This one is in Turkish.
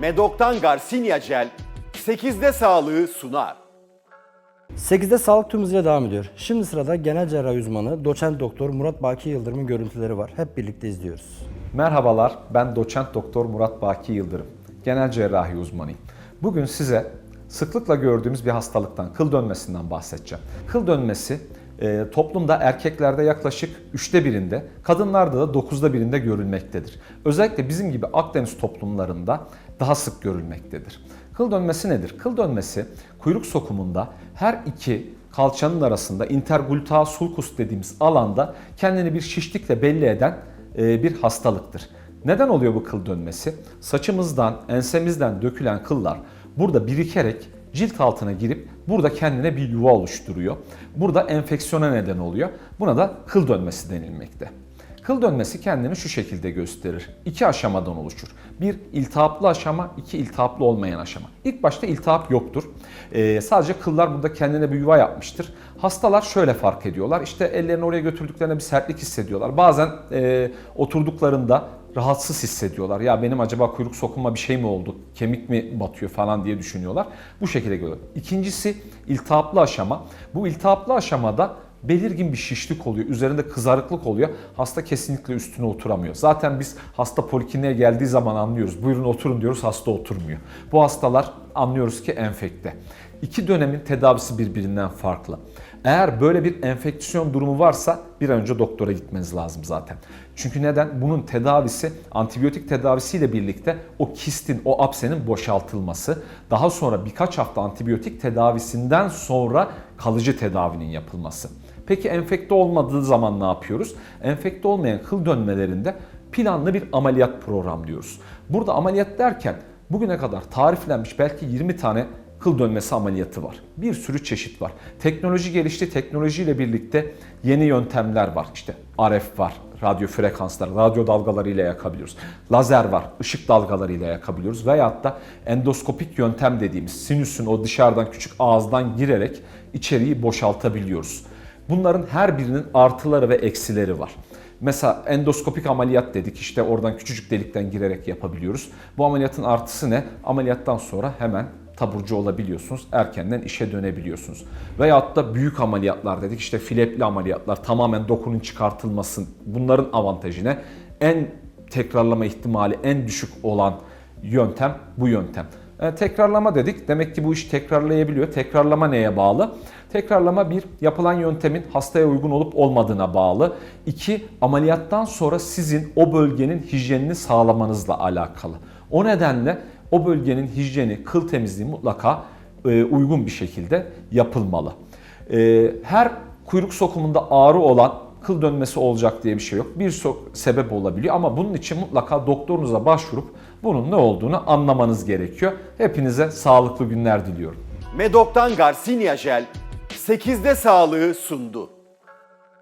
Medok'tan Garcinia Gel 8'de sağlığı sunar. 8'de sağlık tüm hızıyla devam ediyor. Şimdi sırada genel cerrahi uzmanı doçent doktor Murat Baki Yıldırım'ın görüntüleri var. Hep birlikte izliyoruz. Merhabalar, ben doçent doktor Murat Baki Yıldırım. Genel cerrahi uzmanıyım. Bugün size sıklıkla gördüğümüz bir hastalıktan, kıl dönmesinden bahsedeceğim. Kıl dönmesi e, toplumda erkeklerde yaklaşık üçte birinde, kadınlarda da dokuzda birinde görülmektedir. Özellikle bizim gibi Akdeniz toplumlarında daha sık görülmektedir. Kıl dönmesi nedir? Kıl dönmesi kuyruk sokumunda her iki kalçanın arasında intergluteal sulcus dediğimiz alanda kendini bir şişlikle belli eden e, bir hastalıktır. Neden oluyor bu kıl dönmesi? Saçımızdan, ensemizden dökülen kıllar burada birikerek cilt altına girip burada kendine bir yuva oluşturuyor. Burada enfeksiyona neden oluyor. Buna da kıl dönmesi denilmekte. Kıl dönmesi kendini şu şekilde gösterir. İki aşamadan oluşur. Bir iltihaplı aşama, iki iltihaplı olmayan aşama. İlk başta iltihap yoktur. Ee, sadece kıllar burada kendine bir yuva yapmıştır. Hastalar şöyle fark ediyorlar. İşte ellerini oraya götürdüklerinde bir sertlik hissediyorlar. Bazen e, oturduklarında rahatsız hissediyorlar. Ya benim acaba kuyruk sokuma bir şey mi oldu? Kemik mi batıyor falan diye düşünüyorlar. Bu şekilde görüyorlar. İkincisi iltihaplı aşama. Bu iltihaplı aşamada belirgin bir şişlik oluyor. Üzerinde kızarıklık oluyor. Hasta kesinlikle üstüne oturamıyor. Zaten biz hasta polikliniğe geldiği zaman anlıyoruz. Buyurun oturun diyoruz hasta oturmuyor. Bu hastalar anlıyoruz ki enfekte. İki dönemin tedavisi birbirinden farklı. Eğer böyle bir enfeksiyon durumu varsa bir an önce doktora gitmeniz lazım zaten. Çünkü neden? Bunun tedavisi antibiyotik tedavisiyle birlikte o kistin, o apsenin boşaltılması, daha sonra birkaç hafta antibiyotik tedavisinden sonra kalıcı tedavinin yapılması. Peki enfekte olmadığı zaman ne yapıyoruz? Enfekte olmayan kıl dönmelerinde planlı bir ameliyat programlıyoruz. Burada ameliyat derken bugüne kadar tariflenmiş belki 20 tane kıl dönmesi ameliyatı var. Bir sürü çeşit var. Teknoloji gelişti. Teknolojiyle birlikte yeni yöntemler var. İşte RF var, radyo frekanslar, radyo dalgalarıyla yakabiliyoruz. Lazer var, ışık dalgalarıyla yakabiliyoruz. Veyahut da endoskopik yöntem dediğimiz sinüsün o dışarıdan küçük ağızdan girerek içeriği boşaltabiliyoruz. Bunların her birinin artıları ve eksileri var. Mesela endoskopik ameliyat dedik işte oradan küçücük delikten girerek yapabiliyoruz. Bu ameliyatın artısı ne? Ameliyattan sonra hemen taburcu olabiliyorsunuz. Erkenden işe dönebiliyorsunuz. Veyahut da büyük ameliyatlar dedik. işte filepli ameliyatlar tamamen dokunun çıkartılması. Bunların avantajı ne? En tekrarlama ihtimali en düşük olan yöntem bu yöntem. E, tekrarlama dedik. Demek ki bu iş tekrarlayabiliyor. Tekrarlama neye bağlı? Tekrarlama bir yapılan yöntemin hastaya uygun olup olmadığına bağlı. İki ameliyattan sonra sizin o bölgenin hijyenini sağlamanızla alakalı. O nedenle o bölgenin hijyeni, kıl temizliği mutlaka e, uygun bir şekilde yapılmalı. E, her kuyruk sokumunda ağrı olan kıl dönmesi olacak diye bir şey yok. Birçok sebep olabiliyor ama bunun için mutlaka doktorunuza başvurup bunun ne olduğunu anlamanız gerekiyor. Hepinize sağlıklı günler diliyorum. Medok'tan Garcinia Gel 8'de sağlığı sundu.